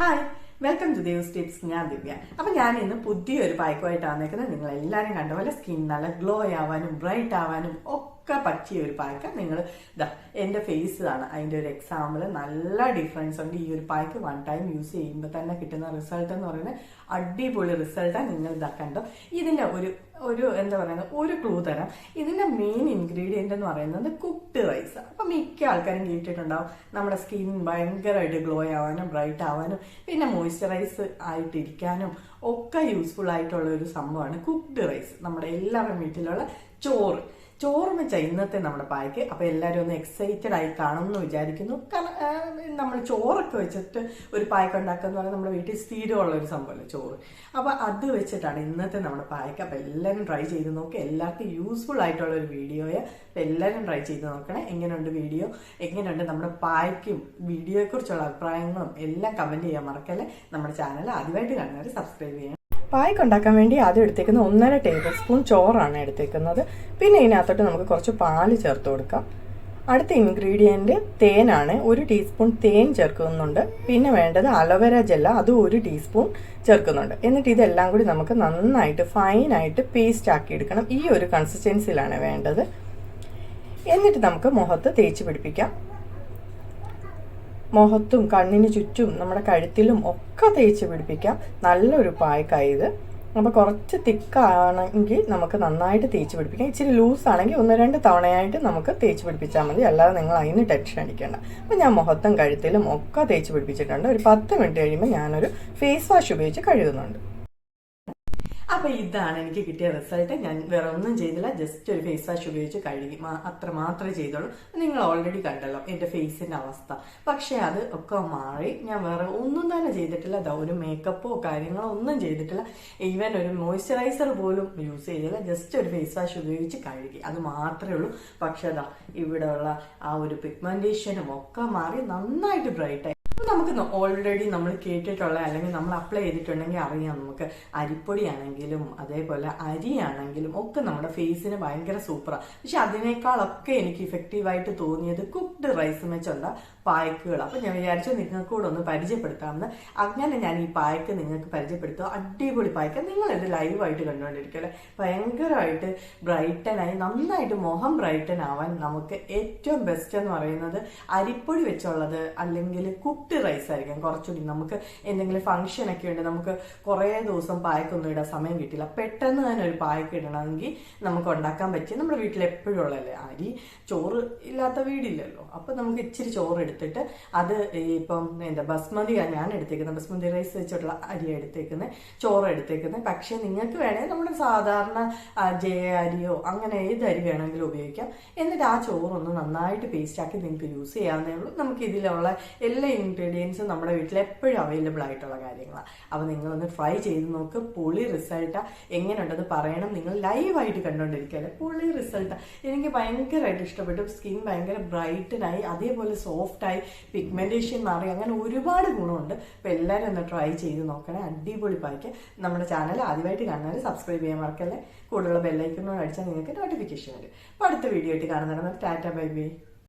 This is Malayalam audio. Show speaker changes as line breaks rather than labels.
Hi welcome to Devas tips ഞാൻ ദിവ്യ. അപ്പൊ ഞാൻ ഇന്ന് പുതിയൊരു പായ്ക്കുമായിട്ടാണ് നിൽക്കുന്നത് നിങ്ങൾ എല്ലാവരും കണ്ട പോലെ സ്കിൻ നല്ല ഗ്ലോ ആവാനും ബ്രൈറ്റ് ആവാനും ഒക്കെ പറ്റിയ ഒരു പായ്ക്ക നിങ്ങൾ ഇതാ എന്റെ ഫേസ് ആണ് അതിന്റെ ഒരു എക്സാമ്പിൾ നല്ല ഡിഫറൻസ് ഉണ്ട്. ഈ ഒരു പായ്ക്ക് വൺ ടൈം യൂസ് ചെയ്യുമ്പോൾ തന്നെ കിട്ടുന്ന റിസൾട്ട് എന്ന് പറയുന്നത് അടിപൊളി റിസൾട്ടാണ് നിങ്ങൾ ഇതാ കണ്ടോ. ഇതിന്റെ ഒരു ഒരു എന്താ പറയുന്നത് ഒരു ക്ലൂ തരാം. ഇതിന്റെ മെയിൻ ഇൻഗ്രീഡിയന്റ് എന്ന് പറയുന്നത് കുക്ക്ഡ് റൈസ് അപ്പൊ മിക്ക ആൾക്കാരും കേട്ടിട്ടുണ്ടാവും നമ്മുടെ സ്കിൻ ഭയങ്കരമായിട്ട് ഗ്ലോ ആവാനും ബ്രൈറ്റ് ആവാനും പിന്നെ മോയ്സ്ചറൈസ് ആയിട്ടിരിക്കാനും ഒക്കെ യൂസ്ഫുൾ ആയിട്ടുള്ള ഒരു സംഭവമാണ് കുക്ക്ഡ് റൈസ് നമ്മുടെ എല്ലാവരും വീട്ടിലുള്ള ചോറ്. ചോറ് വെച്ച ഇന്നത്തെ നമ്മുടെ പായ്ക്ക്. അപ്പൊ എല്ലാവരും ഒന്ന് എക്സൈറ്റഡ് ആയി കാണും എന്ന് വിചാരിക്കുന്നു. കാരണം നമ്മൾ ചോറൊക്കെ വെച്ചിട്ട് ഒരു പായ്ക്ക് ഉണ്ടാക്കുക എന്ന് പറഞ്ഞാൽ നമ്മുടെ വീട്ടിൽ സ്ഥിരമുള്ള ഒരു സംഭവമല്ലേ ചോറ്. അപ്പൊ അത് വെച്ചിട്ടാണ് ഇന്നത്തെ നമ്മുടെ പായ്ക്ക്. അപ്പൊ എല്ലാവരും ട്രൈ ചെയ്ത് നോക്കി. എല്ലാവർക്കും യൂസ്ഫുൾ ആയിട്ടുള്ള ഒരു വീഡിയോയെ. അപ്പൊ എല്ലാവരും ട്രൈ ചെയ്ത് നോക്കണേ. എങ്ങനെയുണ്ട് വീഡിയോ? എങ്ങനെയുണ്ട് നമ്മുടെ പായ്ക്കും വീഡിയോയെക്കുറിച്ചുള്ള അഭിപ്രായങ്ങളും? എല്ലാം കമന്റ് ചെയ്യാൻ മറക്കല്ലേ? നമ്മുടെ ചാനൽ ആദ്യമായിട്ട് കാണുന്നവർ സബ്സ്ക്രൈബ് ചെയ്യണം. പായ്ക്ക് ഉണ്ടാക്കാൻ വേണ്ടി ആദ്യം എടുത്തേക്കുന്നത് ഒന്നര ടേബിൾ സ്പൂൺ ചോറാണ് എടുത്തേക്കുന്നത്. പിന്നെ ഇതിനകത്തോട്ട് നമുക്ക് കുറച്ച് പാൽ ചേർത്ത് കൊടുക്കാം. അടുത്ത ഇൻഗ്രീഡിയന്റ് തേനാണ്. ഒരു ടീസ്പൂൺ തേൻ ചേർക്കുന്നുണ്ട്. പിന്നെ വേണ്ടത് അലോവേര ജെല്ല അതും ഒരു ടീസ്പൂൺ ചേർക്കുന്നുണ്ട്. എന്നിട്ട് ഇതെല്ലാം കൂടി നമുക്ക് നന്നായിട്ട് ഫൈനായിട്ട് പേസ്റ്റ് ആക്കി എടുക്കണം. ഈ ഒരു കൺസിസ്റ്റൻസിയിലാണ് വേണ്ടത്. എന്നിട്ട് നമുക്ക് മുഖത്ത് തേച്ച് പിടിപ്പിക്കാം. മുഖത്തും കണ്ണിന് ചുറ്റും നമ്മുടെ കഴുത്തിലും ഒക്കെ തേച്ച് പിടിപ്പിക്കാം. നല്ലൊരു പായ്ക്കായത് അപ്പോൾ കുറച്ച് തിക്കാണെങ്കിൽ നമുക്ക് നന്നായിട്ട് തേച്ച് പിടിപ്പിക്കാം. ഇച്ചിരി ലൂസ് ആണെങ്കിൽ ഒന്ന് രണ്ട് തവണയായിട്ട് നമുക്ക് തേച്ച് പിടിപ്പിച്ചാൽ മതി. അല്ലാതെ നിങ്ങൾ അതിന് ടെൻഷൻ അടിക്കേണ്ട. അപ്പോൾ ഞാൻ മുഖത്തും കഴുത്തിലും ഒക്കെ തേച്ച് പിടിപ്പിച്ചിട്ടുണ്ട്. ഒരു പത്ത് മിനിറ്റ് കഴിയുമ്പോൾ ഞാനൊരു ഫേസ് വാഷ് ഉപയോഗിച്ച് കഴുകുന്നുണ്ട്. അപ്പൊ ഇതാണ് എനിക്ക് കിട്ടിയ റിസൾട്ട് ഞാൻ വേറെ ഒന്നും ചെയ്തില്ല. ജസ്റ്റ് ഒരു ഫേസ് വാഷ് ഉപയോഗിച്ച് കഴുകി അത്ര മാത്രമേ ചെയ്തുള്ളൂ. നിങ്ങൾ ഓൾറെഡി കണ്ടല്ലോ എന്റെ ഫേസിന്റെ അവസ്ഥ. പക്ഷെ അത് ഒക്കെ മാറി. ഞാൻ വേറെ ഒന്നും തന്നെ ചെയ്തിട്ടില്ല. ദാ ഒരു മേക്കപ്പോ കാര്യങ്ങളോ ഒന്നും ചെയ്തിട്ടില്ല. ഈവൻ ഒരു മോയ്സ്ചറൈസർ പോലും യൂസ് ചെയ്തില്ല. ജസ്റ്റ് ഒരു ഫേസ് വാഷ് ഉപയോഗിച്ച് കഴുകി. അത് മാത്രമേ ഉള്ളൂ. പക്ഷെ അതാ ഇവിടെയുള്ള ആ ഒരു പിഗ്മെന്റേഷനും ഒക്കെ മാറി നന്നായിട്ട് ബ്രൈറ്റ് ആയി. അപ്പൊ നമുക്ക് ഓൾറെഡി നമ്മൾ കേട്ടിട്ടുള്ള അല്ലെങ്കിൽ നമ്മൾ അപ്ലൈ ചെയ്തിട്ടുണ്ടെങ്കിൽ അറിയാം നമുക്ക് അരിപ്പൊടിയാണെങ്കിലും അതേപോലെ അരിയാണെങ്കിലും ഒക്കെ നമ്മുടെ ഫേസിന് ഭയങ്കര സൂപ്പറാണ് പക്ഷെ അതിനേക്കാളൊക്കെ എനിക്ക് ഇഫക്റ്റീവായിട്ട് തോന്നിയത് കുക്ക്ഡ് റൈസ് വെച്ചുള്ള പായ്ക്കുകൾ. അപ്പൊ ഞാൻ വിചാരിച്ചു നിങ്ങൾക്ക് കൂടെ ഒന്ന് പരിചയപ്പെടുത്താമെന്ന്. അങ്ങനെ ഞാൻ ഈ പായ്ക്ക് നിങ്ങൾക്ക് പരിചയപ്പെടുത്തുക അടിപൊളി പായ്ക്ക്. നിങ്ങൾ ഇത് ലൈവായിട്ട് കണ്ടുകൊണ്ടിരിക്കല്ലേ ഭയങ്കരമായിട്ട് ബ്രൈറ്റൻ ആയി നന്നായിട്ട് മുഖം ബ്രൈറ്റൻ ആവാൻ നമുക്ക് ഏറ്റവും ബെസ്റ്റ് എന്ന് പറയുന്നത് അരിപ്പൊടി വെച്ചുള്ളത് അല്ലെങ്കിൽ കുക്ക്ഡ് റൈസ് ആയിരിക്കും. കുറച്ചുകൂടി നമുക്ക് എന്തെങ്കിലും ഫംഗ്ഷൻ ഒക്കെ ഉണ്ട് നമുക്ക് കുറേ ദിവസം പായ്ക്കൊന്നും ഇടാൻ സമയം കിട്ടില്ല. പെട്ടെന്ന് തന്നെ ഒരു പായ്ക്ക് ഇടണമെങ്കിൽ നമുക്ക് ഉണ്ടാക്കാൻ പറ്റിയ നമ്മുടെ വീട്ടിൽ എപ്പോഴും ഉള്ളല്ലേ അരി ചോറ് ഇല്ലാത്ത വീടില്ലല്ലോ. അപ്പൊ നമുക്ക് ഇച്ചിരി ചോറ് എടുത്തിട്ട് അത് ഇപ്പം എന്താ ബസ്മതി ഞാൻ എടുത്തേക്കുന്നത് ബസ്മതി റൈസ് വെച്ചിട്ടുള്ള അരി എടുത്തേക്കുന്നത് ചോറ് എടുത്തേക്കുന്നത് പക്ഷേ നിങ്ങൾക്ക് വേണമെങ്കിൽ നമ്മുടെ സാധാരണ ജയ അരിയോ അങ്ങനെ ഏത് അരി വേണമെങ്കിലും ഉപയോഗിക്കാം. എന്നിട്ട് ആ ചോറൊന്ന് നന്നായിട്ട് പേസ്റ്റ് ആക്കി നിങ്ങൾക്ക് യൂസ് ചെയ്യാവുന്നേ ഉള്ളൂ. നമുക്ക് ഇതിലുള്ള എല്ലാ ഇൻഗ്രീഡിയൻസും നമ്മുടെ വീട്ടിൽ എപ്പോഴും അവൈലബിൾ ആയിട്ടുള്ള കാര്യങ്ങളാണ് അപ്പോൾ നിങ്ങളൊന്ന് ട്രൈ ചെയ്ത് നോക്ക്. പൊളി റിസൾട്ടാ എങ്ങനെയുണ്ടെന്ന് പറയണം. നിങ്ങൾ ലൈവായിട്ട് കണ്ടുകൊണ്ടിരിക്കുകയല്ലേ പൊളി റിസൾട്ടാ എനിക്ക് ഭയങ്കരമായിട്ട് ഇഷ്ടപ്പെട്ടു. സ്കിൻ ഭയങ്കര ബ്രൈറ്റനായി അതേപോലെ സോഫ്റ്റായി പിഗ്മെന്റേഷൻ മാറി അങ്ങനെ ഒരുപാട് ഗുണമുണ്ട്. അപ്പോൾ എല്ലാവരും ഒന്ന് ട്രൈ ചെയ്ത് നോക്കണേ. അടിപൊളി പായ്ക്ക്. നമ്മുടെ ചാനൽ ആദ്യമായിട്ട് കാണുന്നവർ സബ്സ്ക്രൈബ് ചെയ്യാൻ മറക്കല്ലേ? കൂടുതലുള്ള ബെല്ലൈക്കനോട് അടിച്ചാൽ നിങ്ങൾക്ക് നോട്ടിഫിക്കേഷൻ വരും. അപ്പോൾ അടുത്ത വീഡിയോ ആയിട്ട് കാണുന്നതാണ് ടാറ്റ ബൈ ബൈ.